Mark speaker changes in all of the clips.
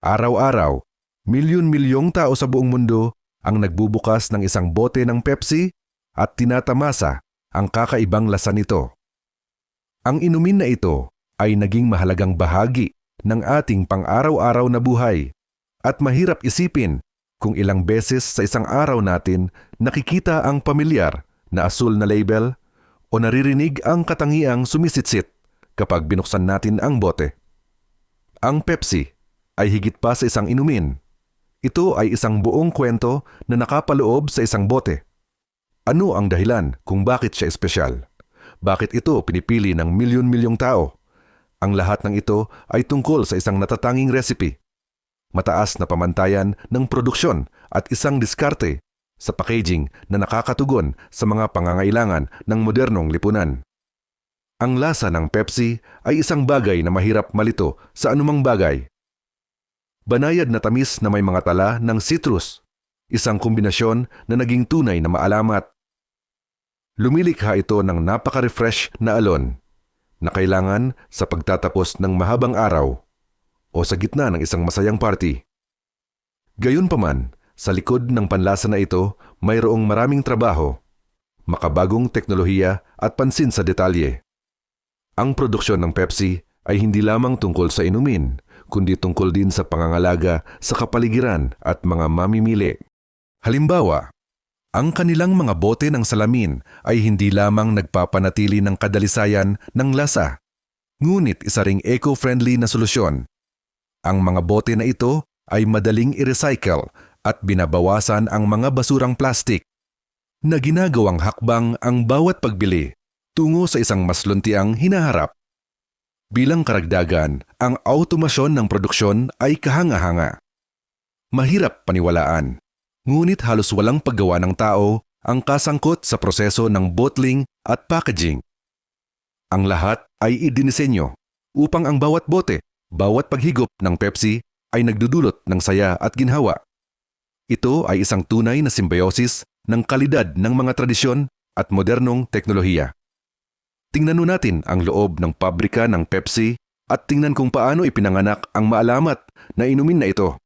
Speaker 1: Araw-araw, milyon-milyong tao sa buong mundo ang nagbubukas ng isang bote ng Pepsi at tinatamasa ang kakaibang lasa nito. Ang inumin na ito ay naging mahalagang bahagi ng ating pang-araw-araw na buhay at mahirap isipin kung ilang beses sa isang araw natin nakikita ang pamilyar na asul na label o naririnig ang katangiang sumisitsit kapag binuksan natin ang bote. Ang Pepsi ay higit pa sa isang inumin. Ito ay isang buong kwento na nakapaloob sa isang bote. Ano ang dahilan kung bakit siya espesyal? Bakit ito pinipili ng milyon-milyong tao? Ang lahat ng ito ay tungkol sa isang natatanging recipe. Mataas na pamantayan ng produksyon at isang diskarte sa packaging na nakakatugon sa mga pangangailangan ng modernong lipunan. Ang lasa ng Pepsi ay isang bagay na mahirap malito sa anumang bagay. Banayad na tamis na may mga tala ng citrus, isang kombinasyon na naging tunay na maalamat. Lumilikha ito ng napaka-refresh na alon na kailangan sa pagtatapos ng mahabang araw o sa gitna ng isang masayang party. Gayunpaman, sa likod ng panlasa na ito, mayroong maraming trabaho, makabagong teknolohiya at pansin sa detalye. Ang produksyon ng Pepsi ay hindi lamang tungkol sa inumin, kundi tungkol din sa pangangalaga sa kapaligiran at mga mamimili. Halimbawa, ang kanilang mga bote ng salamin ay hindi lamang nagpapanatili ng kadalisayan ng lasa, ngunit isa ring eco-friendly na solusyon. Ang mga bote na ito ay madaling i-recycle at binabawasan ang mga basurang plastik na ginagawang hakbang ang bawat pagbili tungo sa isang mas luntiang hinaharap. Bilang karagdagan, ang automasyon ng produksyon ay kahanga-hanga. Mahirap paniwalaan, ngunit halos walang paggawa ng tao ang kasangkot sa proseso ng bottling at packaging. Ang lahat ay idinisenyo upang ang bawat bote, bawat paghigop ng Pepsi ay nagdudulot ng saya at ginhawa. Ito ay isang tunay na simbiosis ng kalidad ng mga tradisyon at modernong teknolohiya. Tingnan nun natin ang loob ng pabrika ng Pepsi at tingnan kung paano ipinanganak ang maalamat na inumin na ito.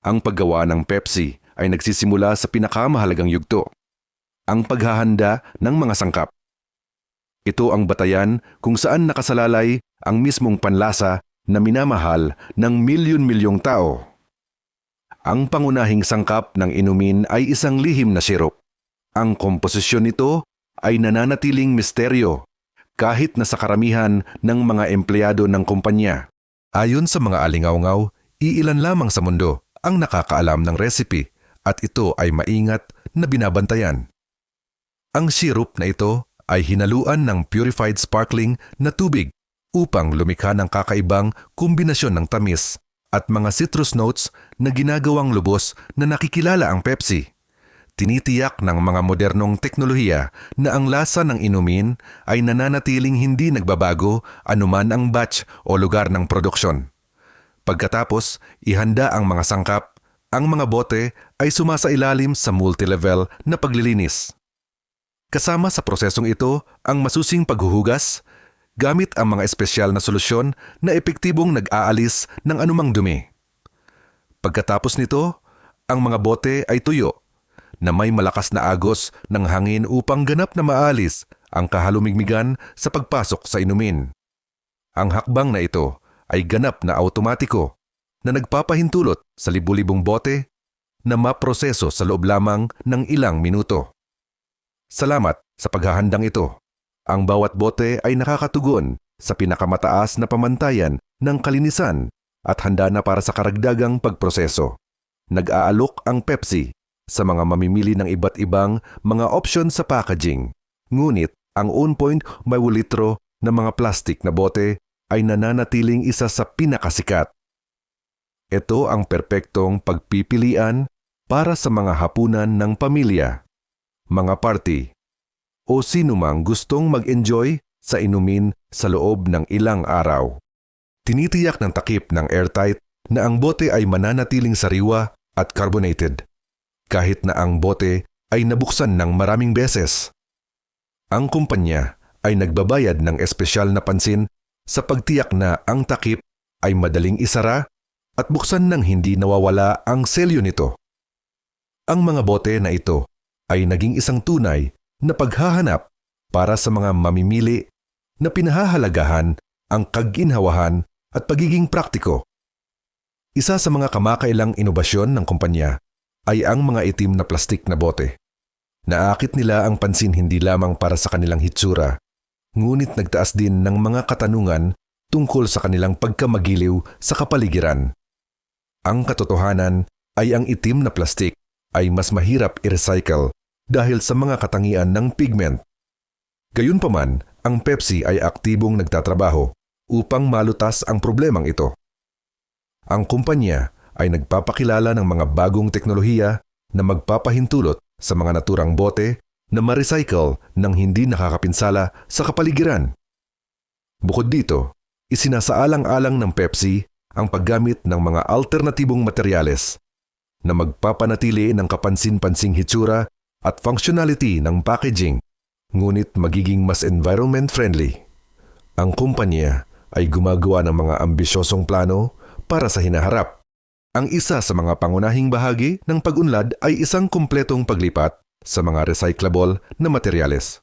Speaker 1: Ang paggawa ng Pepsi ay nagsisimula sa pinakamahalagang yugto, ang paghahanda ng mga sangkap. Ito ang batayan kung saan nakasalalay ang mismong panlasa na minamahal ng milyon-milyong tao. Ang pangunahing sangkap ng inumin ay isang lihim na sirup. Ang komposisyon nito ay nananatiling misteryo kahit na sa karamihan ng mga empleyado ng kumpanya. Ayon sa mga alingawngaw, iilan lamang sa mundo ang nakakaalam ng recipe at ito ay maingat na binabantayan. Ang sirup na ito ay hinaluan ng purified sparkling na tubig upang lumikha ng kakaibang kombinasyon ng tamis at mga citrus notes na ginagawang lubos na nakikilala ang Pepsi. Tinitiyak ng mga modernong teknolohiya na ang lasa ng inumin ay nananatiling hindi nagbabago anuman ang batch o lugar ng produksyon. Pagkatapos, ihanda ang mga sangkap, ang mga bote ay sumasailalim sa multilevel na paglilinis. Kasama sa prosesong ito ang masusing paghuhugas, gamit ang mga espesyal na solusyon na epektibong nag-aalis ng anumang dumi. Pagkatapos nito, ang mga bote ay tuyo na may malakas na agos ng hangin upang ganap na maalis ang kahalumigmigan sa pagpasok sa inumin. Ang hakbang na ito ay ganap na automatiko na nagpapahintulot sa libu-libong bote na maproseso sa loob lamang ng ilang minuto. Salamat sa paghahandang ito. Ang bawat bote ay nakakatugon sa pinakamataas na pamantayan ng kalinisan at handa na para sa karagdagang pagproseso. Nag-aalok ang Pepsi sa mga mamimili ng iba't ibang mga option sa packaging. Ngunit ang on-point may litro na mga plastic na bote ay nananatiling isa sa pinakasikat. Ito ang perpektong pagpipilian para sa mga hapunan ng pamilya, mga party, o sinumang gustong mag-enjoy sa inumin sa loob ng ilang araw. Tinitiyak ng takip ng airtight na ang bote ay mananatiling sariwa at carbonated, kahit na ang bote ay nabuksan ng maraming beses. Ang kumpanya ay nagbabayad ng espesyal na pansin sa pagtiyak na ang takip ay madaling isara at buksan ng hindi nawawala ang selyo nito. Ang mga bote na ito ay naging isang tunay na paghahanap para sa mga mamimili na pinahahalagahan ang kaginhawahan at pagiging praktiko. Isa sa mga kamakailang inobasyon ng kumpanya ay ang mga itim na plastik na bote. Naakit nila ang pansin hindi lamang para sa kanilang hitsura, ngunit nagtaas din ng mga katanungan tungkol sa kanilang pagkamagiliw sa kapaligiran. Ang katotohanan ay ang itim na plastik ay mas mahirap i-recycle dahil sa mga katangian ng pigment. Gayunpaman, ang Pepsi ay aktibong nagtatrabaho upang malutas ang problemang ito. Ang kumpanya ay nagpapakilala ng mga bagong teknolohiya na magpapahintulot sa mga naturang bote na ma-recycle ng hindi nakakapinsala sa kapaligiran. Bukod dito, isinasaalang-alang ng Pepsi ang paggamit ng mga alternatibong materyales na magpapanatili ng kapansin-pansing hitsura at functionality ng packaging, ngunit magiging mas environment-friendly. Ang kumpanya ay gumagawa ng mga ambisyosong plano para sa hinaharap. Ang isa sa mga pangunahing bahagi ng pag-unlad ay isang kumpletong paglipat sa mga recyclable na materyales.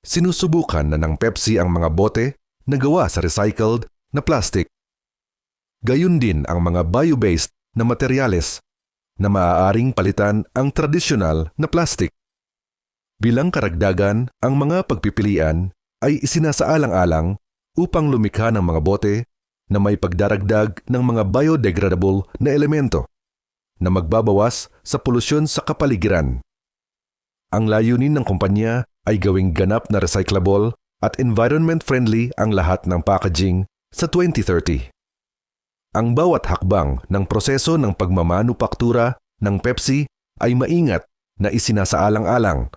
Speaker 1: Sinusubukan na ng Pepsi ang mga bote na gawa sa recycled na plastic. Gayun din ang mga bio-based na materyales na maaaring palitan ang tradisyonal na plastic. Bilang karagdagan, ang mga pagpipilian ay isinasaalang-alang upang lumikha ng mga bote na may pagdaragdag ng mga biodegradable na elemento na magbabawas sa polusyon sa kapaligiran. Ang layunin ng kumpanya ay gawing ganap na recyclable at environment-friendly ang lahat ng packaging sa 2030. Ang bawat hakbang ng proseso ng pagmamanupaktura ng Pepsi ay maingat na isinasaalang-alang.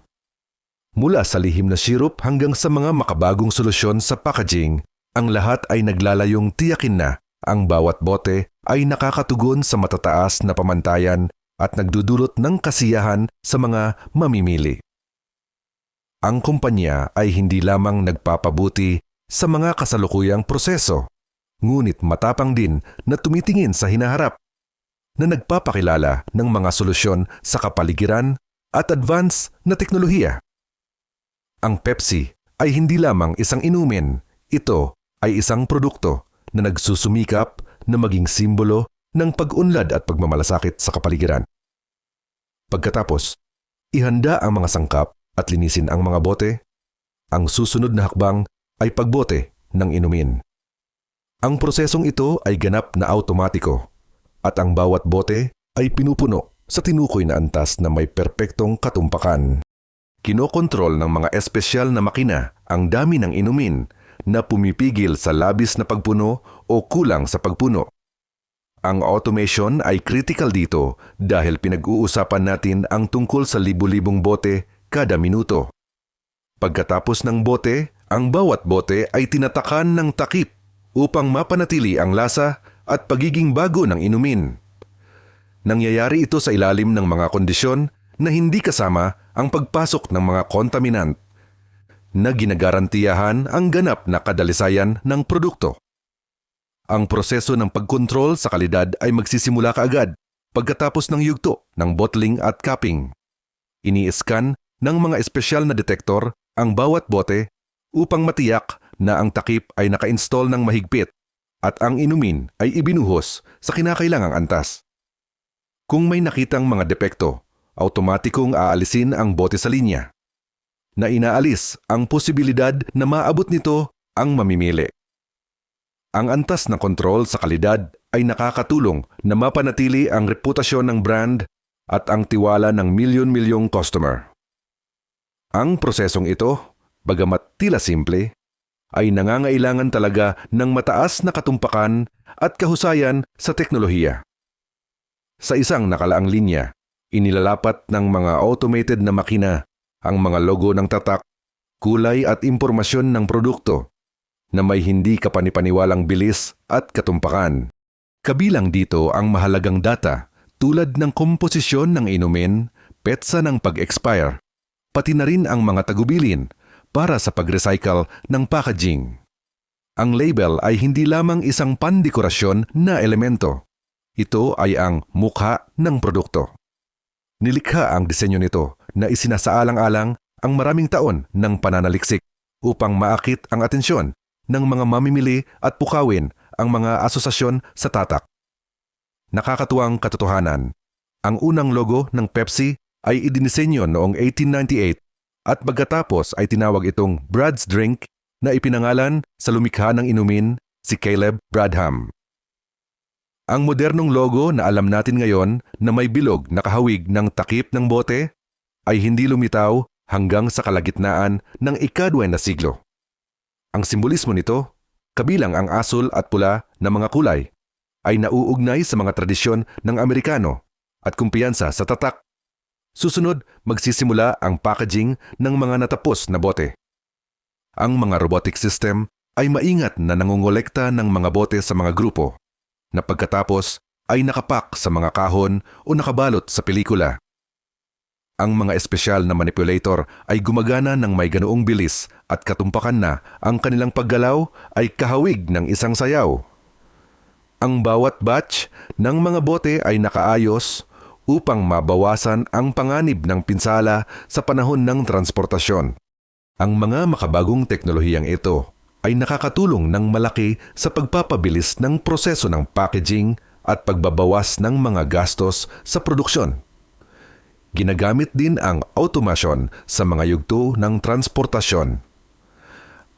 Speaker 1: Mula sa lihim na sirup hanggang sa mga makabagong solusyon sa packaging, ang lahat ay naglalayong tiyakin na ang bawat bote ay nakakatugon sa matataas na pamantayan at nagdudulot ng kasiyahan sa mga mamimili. Ang kumpanya ay hindi lamang nagpapabuti sa mga kasalukuyang proseso, ngunit matapang din na tumitingin sa hinaharap, na nagpapakilala ng mga solusyon sa kapaligiran at advance na teknolohiya. Ang Pepsi ay hindi lamang isang inumin, ito ay isang produkto na nagsusumikap na maging simbolo ng pag-unlad at pagmamalasakit sa kapaligiran. Pagkatapos, ihanda ang mga sangkap at linisin ang mga bote. Ang susunod na hakbang ay pagbote ng inumin. Ang prosesong ito ay ganap na automatiko at ang bawat bote ay pinupuno sa tinukoy na antas na may perpektong katumpakan. Kinokontrol ng mga espesyal na makina ang dami ng inumin na pumipigil sa labis na pagpuno o kulang sa pagpuno. Ang automation ay critical dito dahil pinag-uusapan natin ang tungkol sa libu-libong bote kada minuto. Pagkatapos ng bote, ang bawat bote ay tinatakan ng takip upang mapanatili ang lasa at pagiging bago ng inumin. Nangyayari ito sa ilalim ng mga kondisyon na hindi kasama ang pagpasok ng mga kontaminant na ginagarantiyahan ang ganap na kadalisayan ng produkto. Ang proseso ng pagkontrol sa kalidad ay magsisimula kaagad pagkatapos ng yugto ng bottling at capping. Ini-scan ng mga espesyal na detektor ang bawat bote upang matiyak na ang takip ay naka-install ng mahigpit at ang inumin ay ibinuhos sa kinakailangang antas. Kung may nakitang mga depekto, automatikong aalisin ang bote sa linya na inaalis ang posibilidad na maabot nito ang mamimili. Ang antas na kontrol sa kalidad ay nakakatulong na mapanatili ang reputasyon ng brand at ang tiwala ng milyon-milyong customer. Ang prosesong ito, bagamat tila simple, ay nangangailangan talaga ng mataas na katumpakan at kahusayan sa teknolohiya. Sa isang nakalaang linya, inilalapat ng mga automated na makina ang mga logo ng tatak, kulay at impormasyon ng produkto na may hindi kapanipaniwalang bilis at katumpakan. Kabilang dito ang mahalagang data tulad ng komposisyon ng inumin, petsa ng pag-expire, pati na rin ang mga tagubilin para sa pag-recycle ng packaging. Ang label ay hindi lamang isang pandekorasyon na elemento. Ito ay ang mukha ng produkto. Nilikha ang disenyo nito na isinasaalang-alang ang maraming taon ng pananaliksik upang maakit ang atensyon ng mga mamimili at pukawin ang mga asosasyon sa tatak. Nakakatuwang katotohanan. Ang unang logo ng Pepsi ay idinisenyo noong 1898 at pagkatapos ay tinawag itong Brad's Drink na ipinangalan sa lumikha ng inumin si Caleb Bradham. Ang modernong logo na alam natin ngayon na may bilog na kahawig ng takip ng bote ay hindi lumitaw hanggang sa kalagitnaan ng ikadwa na siglo. Ang simbolismo nito, kabilang ang asul at pula na mga kulay, ay nauugnay sa mga tradisyon ng Amerikano at kumpiyansa sa tatak. Susunod, magsisimula ang packaging ng mga natapos na bote. Ang mga robotic system ay maingat na nangongolekta ng mga bote sa mga grupo na pagkatapos ay nakapak sa mga kahon o nakabalot sa pelikula. Ang mga espesyal na manipulator ay gumagana ng may ganoong bilis at katumpakan na ang kanilang paggalaw ay kahawig ng isang sayaw. Ang bawat batch ng mga bote ay nakaayos upang mabawasan ang panganib ng pinsala sa panahon ng transportasyon. Ang mga makabagong teknolohiyang ito ay nakakatulong ng malaki sa pagpapabilis ng proseso ng packaging at pagbabawas ng mga gastos sa produksyon. Ginagamit din ang automation sa mga yugto ng transportasyon.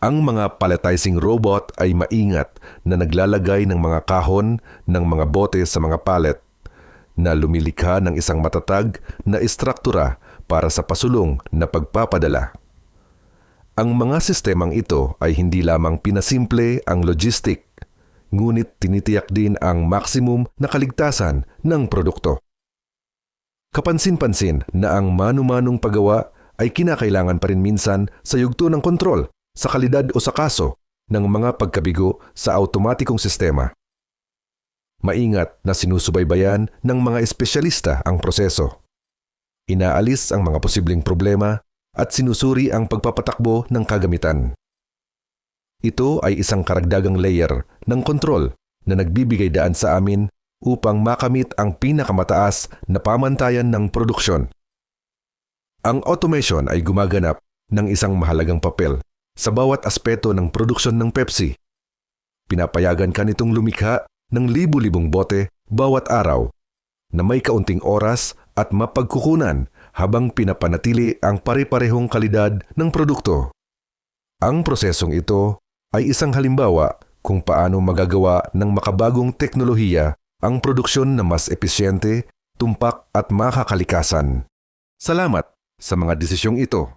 Speaker 1: Ang mga palletizing robot ay maingat na naglalagay ng mga kahon ng mga bote sa mga pallet na lumilikha ng isang matatag na istruktura para sa pasulong na pagpapadala. Ang mga sistemang ito ay hindi lamang pinasimple ang logistic, ngunit tinitiyak din ang maximum na kaligtasan ng produkto. Kapansin-pansin na ang manu-manong paggawa ay kinakailangan pa rin minsan sa yugto ng kontrol sa kalidad o sa kaso ng mga pagkabigo sa automatikong sistema. Maingat na sinusubaybayan ng mga espesyalista ang proseso. Inaalis ang mga posibleng problema at sinusuri ang pagpapatakbo ng kagamitan. Ito ay isang karagdagang layer ng kontrol na nagbibigay daan sa amin upang makamit ang pinakamataas na pamantayan ng produksyon. Ang automation ay gumaganap ng isang mahalagang papel sa bawat aspeto ng produksyon ng Pepsi. Pinapayagan ka nitong lumikha ng libu-libong bote bawat araw na may kaunting oras at mapagkukunan habang pinapanatili ang pare-parehong kalidad ng produkto. Ang prosesong ito ay isang halimbawa kung paano magagawa ng makabagong teknolohiya ang produksyon na mas episyente, tumpak at makakalikasan. Salamat sa mga desisyong ito.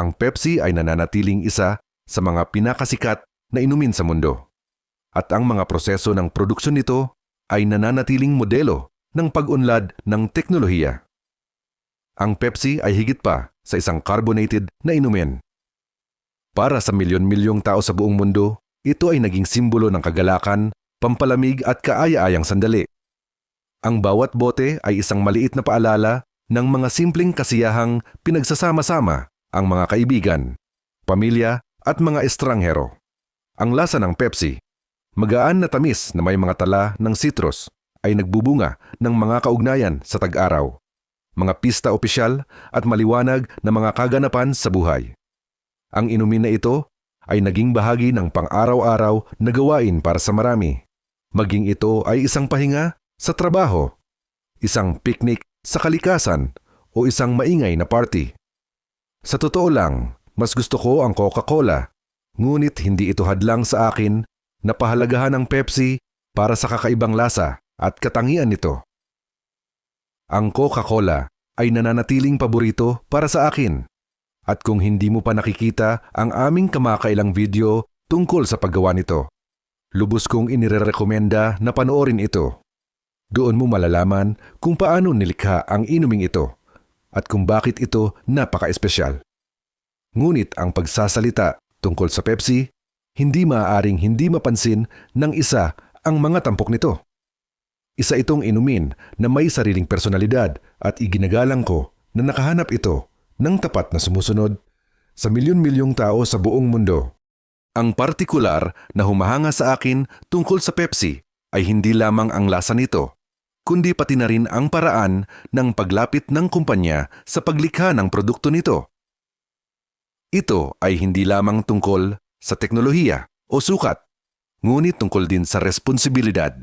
Speaker 1: Ang Pepsi ay nananatiling isa sa mga pinakasikat na inumin sa mundo. At ang mga proseso ng produksyon nito ay nananatiling modelo ng pag-unlad ng teknolohiya. Ang Pepsi ay higit pa sa isang carbonated na inumin. Para sa milyon-milyong tao sa buong mundo, ito ay naging simbolo ng kagalakan pampalamig at kaaya-ayang sandali. Ang bawat bote ay isang maliit na paalala ng mga simpleng kasiyahang pinagsasama-sama ang mga kaibigan, pamilya at mga estranghero. Ang lasa ng Pepsi, magaan na tamis na may mga tala ng citrus, ay nagbubunga ng mga kaugnayan sa tag-araw, mga pista opisyal at maliwanag na mga kaganapan sa buhay. Ang inumin na ito ay naging bahagi ng pang-araw-araw na gawain para sa marami maging ito ay isang pahinga sa trabaho, isang picnic sa kalikasan o isang maingay na party. Sa totoo lang, mas gusto ko ang Coca-Cola, ngunit hindi ito hadlang sa akin na pahalagahan ang Pepsi para sa kakaibang lasa at katangian nito. Ang Coca-Cola ay nananatiling paborito para sa akin. At kung hindi mo pa nakikita ang aming kamakailang video tungkol sa paggawa nito, Lubos kong inirerekomenda na panoorin ito. Doon mo malalaman kung paano nilikha ang inuming ito at kung bakit ito napaka-espesyal. Ngunit ang pagsasalita tungkol sa Pepsi, hindi maaaring hindi mapansin ng isa ang mga tampok nito. Isa itong inumin na may sariling personalidad at iginagalang ko na nakahanap ito ng tapat na sumusunod sa milyon-milyong tao sa buong mundo. Ang partikular na humahanga sa akin tungkol sa Pepsi ay hindi lamang ang lasa nito, kundi pati na rin ang paraan ng paglapit ng kumpanya sa paglikha ng produkto nito. Ito ay hindi lamang tungkol sa teknolohiya o sukat, ngunit tungkol din sa responsibilidad.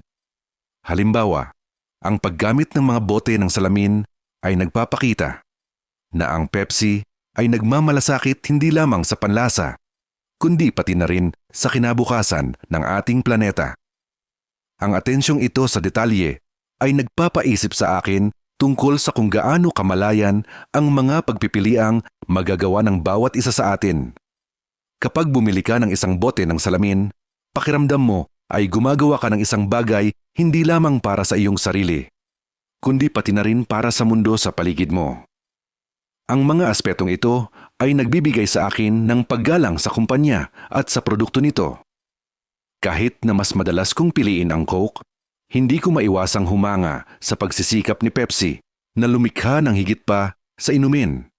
Speaker 1: Halimbawa, ang paggamit ng mga bote ng salamin ay nagpapakita na ang Pepsi ay nagmamalasakit hindi lamang sa panlasa, kundi pati na rin sa kinabukasan ng ating planeta. Ang atensyong ito sa detalye ay nagpapaisip sa akin tungkol sa kung gaano kamalayan ang mga pagpipiliang magagawa ng bawat isa sa atin. Kapag bumili ka ng isang bote ng salamin, pakiramdam mo ay gumagawa ka ng isang bagay hindi lamang para sa iyong sarili, kundi pati na rin para sa mundo sa paligid mo. Ang mga aspetong ito ay nagbibigay sa akin ng paggalang sa kumpanya at sa produkto nito. Kahit na mas madalas kong piliin ang Coke, hindi ko maiwasang humanga sa pagsisikap ni Pepsi na lumikha ng higit pa sa inumin.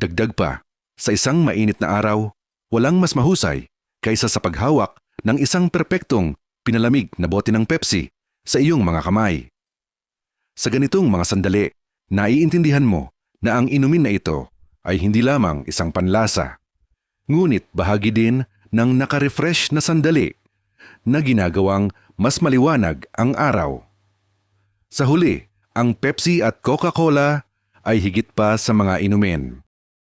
Speaker 1: Dagdag pa, sa isang mainit na araw, walang mas mahusay kaysa sa paghawak ng isang perpektong pinalamig na bote ng Pepsi sa iyong mga kamay. Sa ganitong mga sandali, naiintindihan mo na ang inumin na ito ay hindi lamang isang panlasa, ngunit bahagi din ng nakarefresh na sandali na ginagawang mas maliwanag ang araw. Sa huli, ang Pepsi at Coca-Cola ay higit pa sa mga inumin.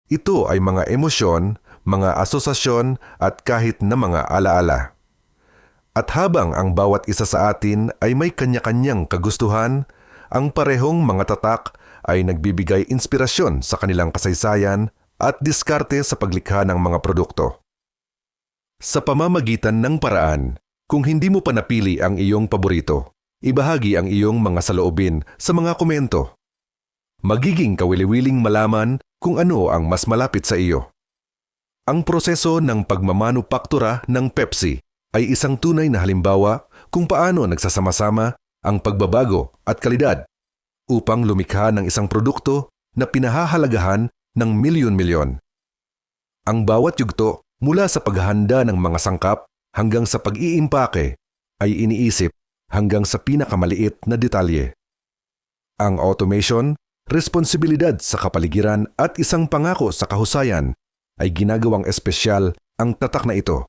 Speaker 1: Ito ay mga emosyon, mga asosasyon at kahit na mga alaala. At habang ang bawat isa sa atin ay may kanya-kanyang kagustuhan, ang parehong mga tatak ay nagbibigay inspirasyon sa kanilang kasaysayan at diskarte sa paglikha ng mga produkto. Sa pamamagitan ng paraan, kung hindi mo pa napili ang iyong paborito, ibahagi ang iyong mga saloobin sa mga komento. Magiging kawili-wiling malaman kung ano ang mas malapit sa iyo. Ang proseso ng pagmamanupaktura ng Pepsi ay isang tunay na halimbawa kung paano nagsasama-sama ang pagbabago at kalidad upang lumikha ng isang produkto na pinahahalagahan ng milyon-milyon. Ang bawat yugto mula sa paghahanda ng mga sangkap hanggang sa pag-iimpake ay iniisip hanggang sa pinakamaliit na detalye. Ang automation, responsibilidad sa kapaligiran at isang pangako sa kahusayan ay ginagawang espesyal ang tatak na ito.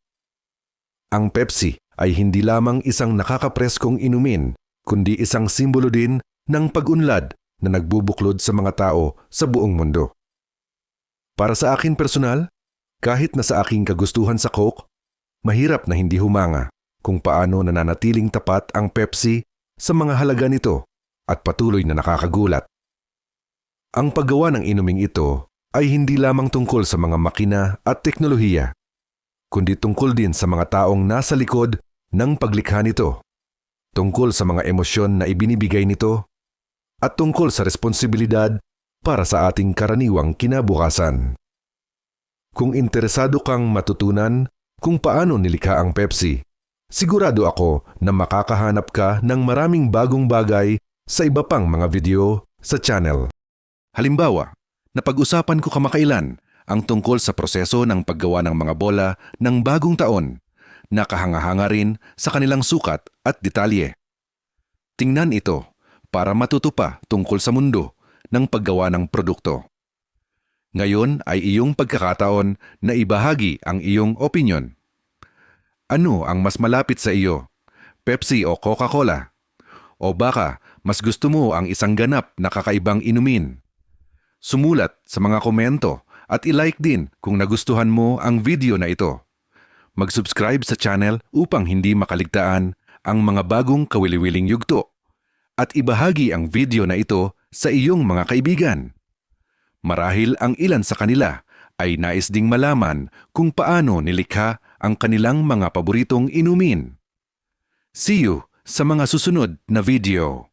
Speaker 1: Ang Pepsi ay hindi lamang isang nakakapreskong inumin, kundi isang simbolo din ng pag-unlad na nagbubuklod sa mga tao sa buong mundo. Para sa akin personal, kahit na sa aking kagustuhan sa Coke, mahirap na hindi humanga kung paano nananatiling tapat ang Pepsi sa mga halaga nito at patuloy na nakakagulat. Ang paggawa ng inuming ito ay hindi lamang tungkol sa mga makina at teknolohiya, kundi tungkol din sa mga taong nasa likod ng paglikha nito, tungkol sa mga emosyon na ibinibigay nito at tungkol sa responsibilidad para sa ating karaniwang kinabukasan. Kung interesado kang matutunan kung paano nilikha ang Pepsi, sigurado ako na makakahanap ka ng maraming bagong bagay sa iba pang mga video sa channel. Halimbawa, napag-usapan ko kamakailan ang tungkol sa proseso ng paggawa ng mga bola ng bagong taon na kahanga-hanga rin sa kanilang sukat at detalye. Tingnan ito para matuto pa tungkol sa mundo ng paggawa ng produkto. Ngayon ay iyong pagkakataon na ibahagi ang iyong opinion. Ano ang mas malapit sa iyo? Pepsi o Coca-Cola? O baka mas gusto mo ang isang ganap na kakaibang inumin? Sumulat sa mga komento at ilike din kung nagustuhan mo ang video na ito. Mag-subscribe sa channel upang hindi makaligtaan ang mga bagong kawili-wiling yugto at ibahagi ang video na ito sa iyong mga kaibigan. Marahil ang ilan sa kanila ay nais ding malaman kung paano nilikha ang kanilang mga paboritong inumin. See you sa mga susunod na video.